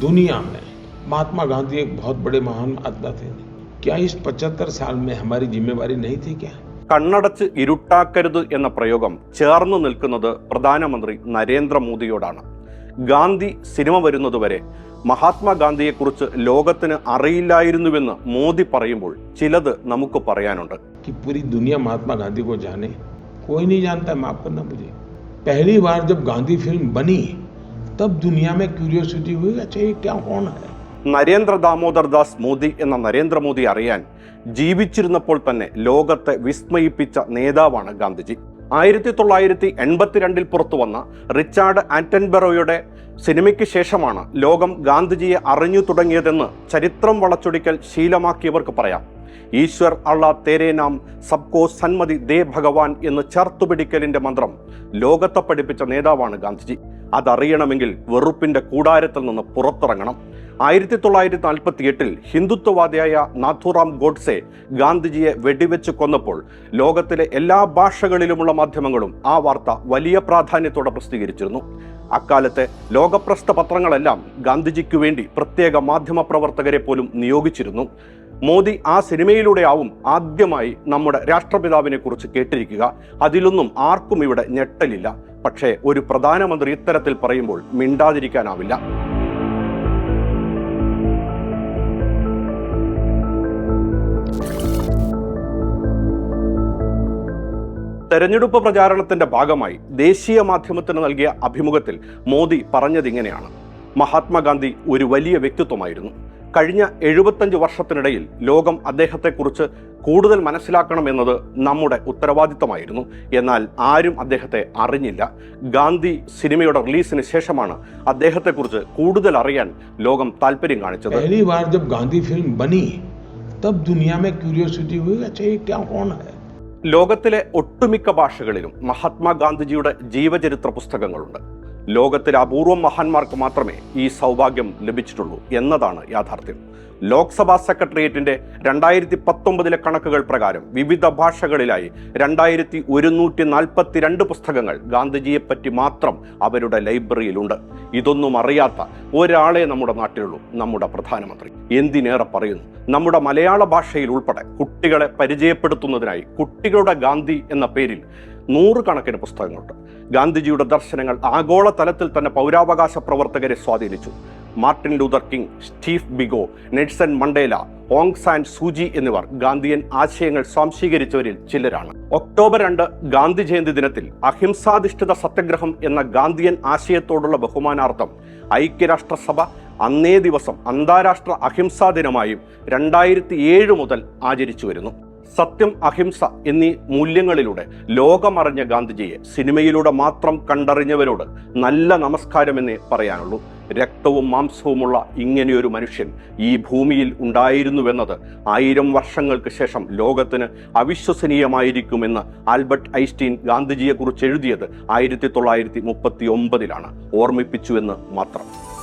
दुनिया में महात्मा गांधी एक बहुत बड़े महान आत्मा थे क्या इस 75 साल में हमारी जिम्मेवारी नहीं थी क्या കണ്ണടച്ച് ഇരുട്ടാക്കരുത് എന്ന പ്രയോഗം ചേർന്നു നിൽക്കുന്നത് പ്രധാനമന്ത്രി നരേന്ദ്രമോദിയോടാണ് ഗാന്ധി സിനിമ വരുന്നതുവരെ മഹാത്മാഗാന്ധിയെക്കുറിച്ച് ലോകത്തിന് അറിയില്ലായിരുന്നുവെന്ന് മോദി പറയുമ്പോൾ ചിലത് നമുക്ക് പറയാനുണ്ട് कि पूरी दुनिया महात्मा गांधी को जाने कोई नहीं जानता है माफ करना मुझे पहली बार जब गांधी फिल्म बनी तब दुनिया में क्यूरियोसिटी हुई अच्छा ये क्या कौन है നരേന്ദ്ര ദാമോദർ ദാസ് മോദി എന്ന നരേന്ദ്രമോദി അറിയാൻ ജീവിച്ചിരുന്നപ്പോൾ തന്നെ ലോകത്തെ വിസ്മയിപ്പിച്ച നേതാവാണ് ഗാന്ധിജി ആയിരത്തി തൊള്ളായിരത്തി എൺപത്തിരണ്ടിൽ പുറത്തു വന്ന റിച്ചാർഡ് ആന്റൻബെറോയുടെ സിനിമയ്ക്ക് ശേഷമാണ് ലോകം ഗാന്ധിജിയെ അറിഞ്ഞു തുടങ്ങിയതെന്ന് ചരിത്രം വളച്ചൊടിക്കൽ ശീലമാക്കിയവർക്ക് പറയാം ഈശ്വർ അള്ള തേരേ നാം സബ്കോ സന്മതി ദേ ഭഗവാൻ എന്ന് ചേർത്തുപിടിക്കലിന്റെ മന്ത്രം ലോകത്തെ പഠിപ്പിച്ച നേതാവാണ് ഗാന്ധിജി. അതറിയണമെങ്കിൽ വെറുപ്പിന്റെ കൂടാരത്തിൽ നിന്ന് പുറത്തിറങ്ങണം. ആയിരത്തി തൊള്ളായിരത്തി നാൽപ്പത്തി എട്ടിൽ ഹിന്ദുത്വവാദിയായ നാഥുറാം ഗോഡ്സെ ഗാന്ധിജിയെ വെടിവെച്ച് കൊന്നപ്പോൾ ലോകത്തിലെ എല്ലാ ഭാഷകളിലുമുള്ള മാധ്യമങ്ങളും ആ വാർത്ത വലിയ പ്രാധാന്യത്തോടെ പ്രസിദ്ധീകരിച്ചിരുന്നു. അക്കാലത്തെ ലോകപ്രസ്ഥ പത്രങ്ങളെല്ലാം ഗാന്ധിജിക്കു വേണ്ടി പ്രത്യേക മാധ്യമ പ്രവർത്തകരെ പോലും നിയോഗിച്ചിരുന്നു. മോദി ആ സിനിമയിലൂടെ ആവും ആദ്യമായി നമ്മുടെ രാഷ്ട്രപിതാവിനെ കുറിച്ച് കേട്ടിരിക്കുക. അതിലൊന്നും ആർക്കും ഇവിടെ ഞെട്ടലില്ല. പക്ഷേ ഒരു പ്രധാനമന്ത്രി ഇത്തരത്തിൽ പറയുമ്പോൾ മിണ്ടാതിരിക്കാനാവില്ല. തെരഞ്ഞെടുപ്പ് പ്രചാരണത്തിന്റെ ഭാഗമായി ദേശീയ മാധ്യമത്തിന് നൽകിയ അഭിമുഖത്തിൽ മോദി പറഞ്ഞതിങ്ങനെയാണ്. മഹാത്മാഗാന്ധി ഒരു വലിയ വ്യക്തിത്വമായിരുന്നു. കഴിഞ്ഞ എഴുപത്തഞ്ച് വർഷത്തിനിടയിൽ ലോകം അദ്ദേഹത്തെക്കുറിച്ച് കൂടുതൽ മനസ്സിലാക്കണമെന്നത് നമ്മുടെ ഉത്തരവാദിത്തമായിരുന്നു. എന്നാൽ ആരും അദ്ദേഹത്തെ അറിഞ്ഞില്ല. ഗാന്ധി സിനിമയുടെ റിലീസിന് ശേഷമാണ് അദ്ദേഹത്തെക്കുറിച്ച് കൂടുതൽ അറിയാൻ ലോകം താല്പര്യം കാണിച്ചത്. ഗാന്ധി ഫിലിം ലോകത്തിലെ ഒട്ടുമിക്ക ഭാഷകളിലും മഹാത്മാഗാന്ധിജിയുടെ ജീവചരിത്ര പുസ്തകങ്ങളുണ്ട്. ലോകത്തിലെ അപൂർവം മഹാന്മാർക്ക് മാത്രമേ ഈ സൗഭാഗ്യം ലഭിച്ചിട്ടുള്ളൂ എന്നതാണ് യാഥാർത്ഥ്യം. ലോക്സഭാ സെക്രട്ടേറിയറ്റിന്റെ രണ്ടായിരത്തി പത്തൊമ്പതിലെ കണക്കുകൾ പ്രകാരം വിവിധ ഭാഷകളിലായി രണ്ടായിരത്തി ഒരുന്നൂറ്റി നാൽപ്പത്തിരണ്ട് പുസ്തകങ്ങൾ ഗാന്ധിജിയെപ്പറ്റി മാത്രം അവരുടെ ലൈബ്രറിയിലുണ്ട്. ഇതൊന്നും അറിയാത്ത ഒരാളെ നമ്മുടെ നാട്ടിലുള്ളൂ നമ്മുടെ പ്രധാനമന്ത്രി. എന്തിനേറെ പറയുന്നു? നമ്മുടെ മലയാള ഭാഷയിൽ ഉൾപ്പെടെ കുട്ടികളെ പരിചയപ്പെടുത്തുന്നതിനായി കുട്ടികളുടെ ഗാന്ധി എന്ന പേരിൽ നൂറുകണക്കിന് പുസ്തകങ്ങളുണ്ട്. ഗാന്ധിജിയുടെ ദർശനങ്ങൾ ആഗോള തലത്തിൽ തന്നെ പൗരാവകാശ പ്രവർത്തകരെ സ്വാധീനിച്ചു. Martin Luther King Steve Biko Nelson Mandela Aung San Suu Kyi എന്നിവർ ഗാന്ധിയൻ ആശയങ്ങൾ സ്വാംശീകരിച്ചവരിൽ ചിലരാണ്. ഒക്ടോബർ രണ്ട് ഗാന്ധി ജയന്തി ദിനത്തിൽ അഹിംസാധിഷ്ഠിത സത്യഗ്രഹം എന്ന ഗാന്ധിയൻ ആശയത്തോടുള്ള ബഹുമാനാർത്ഥം ഐക്യരാഷ്ട്രസഭ അന്നേ ദിവസം അന്താരാഷ്ട്ര അഹിംസാ ദിനമായും രണ്ടായിരത്തി ഏഴ് മുതൽ ആചരിച്ചു വരുന്നു. സത്യം അഹിംസ എന്നീ മൂല്യങ്ങളിലൂടെ ലോകമറിഞ്ഞ ഗാന്ധിജിയെ സിനിമയിലൂടെ മാത്രം കണ്ടറിഞ്ഞവരോട് നല്ല നമസ്കാരമെന്നേ പറയാനുള്ളൂ. രക്തവും മാംസവുമുള്ള ഇങ്ങനെയൊരു മനുഷ്യൻ ഈ ഭൂമിയിൽ ഉണ്ടായിരുന്നുവെന്നത് ആയിരം വർഷങ്ങൾക്ക് ശേഷം ലോകത്തിന് അവിശ്വസനീയമായിരിക്കുമെന്ന് ആൽബർട്ട് ഐസ്റ്റീൻ ഗാന്ധിജിയെക്കുറിച്ച് എഴുതിയത് ആയിരത്തി തൊള്ളായിരത്തി മുപ്പത്തി ഒമ്പതിലാണ് ഓർമ്മിപ്പിച്ചുവെന്ന് മാത്രം.